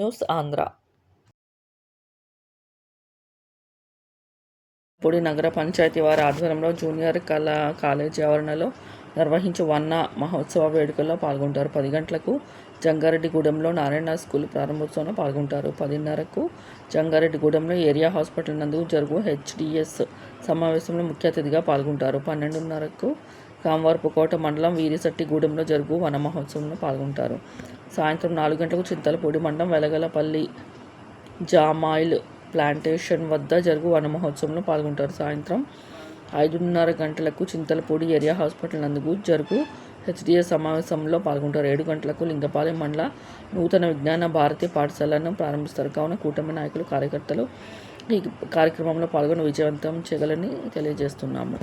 News Andhra పొడి నగర పంచాయతీ వారి ఆధ్వర్యంలో జూనియర్ కళా కాలేజీ ఆవరణలో నిర్వహించే వన్న మహోత్సవ వేడుకల్లో పాల్గొంటారు. పది గంటలకు జంగారెడ్డిగూడెంలో నారాయణ స్కూల్ ప్రారంభోత్సవంలో పాల్గొంటారు. పదిన్నరకు జంగారెడ్డిగూడెంలో ఏరియా హాస్పిటల్ నందు జరుగు హెచ్డిఎస్ సమావేశంలో ముఖ్య అతిథిగా పాల్గొంటారు. పన్నెండున్నరకు కామవారపుకోట మండలం వీరిశెట్టిగూడెంలో జరుగు వన మహోత్సవంలో పాల్గొంటారు. సాయంత్రం నాలుగు గంటలకు చింతలపూడి మండలం వెలగలపల్లి జామాయిల్ ప్లాంటేషన్ వద్ద జరుగు వన మహోత్సవంలో పాల్గొంటారు. సాయంత్రం ఐదున్నర గంటలకు చింతలపూడి ఏరియా హాస్పిటల్ నందుకు జరుగు హెచ్డిఎస్ సమావేశంలో పాల్గొంటారు. ఏడు గంటలకు లింగపాలెం మండల నూతన విజ్ఞాన భారతి పాఠశాలను ప్రారంభిస్తారు. కావున కూటమి నాయకులు కార్యకర్తలు ఈ కార్యక్రమంలో పాల్గొని విజయవంతం చేయగలని తెలియజేస్తున్నాము.